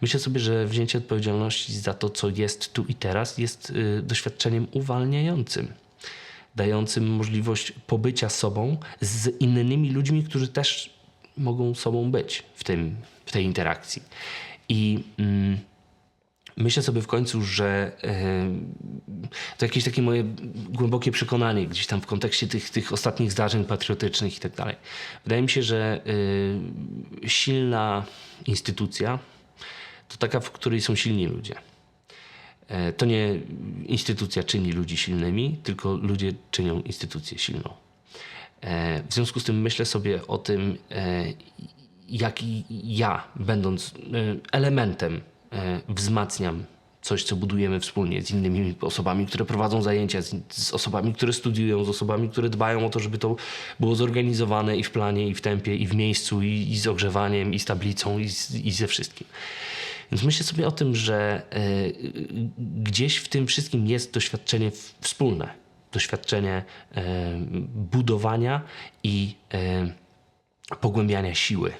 Myślę sobie, że wzięcie odpowiedzialności za to, co jest tu i teraz, jest y, doświadczeniem uwalniającym, dającym możliwość pobycia sobą z innymi ludźmi, którzy też mogą sobą być w, tym, w tej interakcji. I mm, myślę sobie w końcu, że y, to jakieś takie moje głębokie przekonanie gdzieś tam w kontekście tych, tych ostatnich zdarzeń patriotycznych i tak dalej. Wydaje mi się, że y, silna instytucja taka, w której są silni ludzie. E, To nie instytucja czyni ludzi silnymi, tylko ludzie czynią instytucję silną. E, W związku z tym myślę sobie o tym, e, jak ja, będąc elementem, wzmacniam coś, co budujemy wspólnie z innymi osobami, które prowadzą zajęcia, z, z osobami, które studiują, z osobami, które dbają o to, żeby to było zorganizowane i w planie, i w tempie, i w miejscu, i, i z ogrzewaniem, i z tablicą, i, z, i ze wszystkim. Więc myślę sobie o tym, że e, gdzieś w tym wszystkim jest doświadczenie wspólne. Doświadczenie e, budowania i e, pogłębiania siły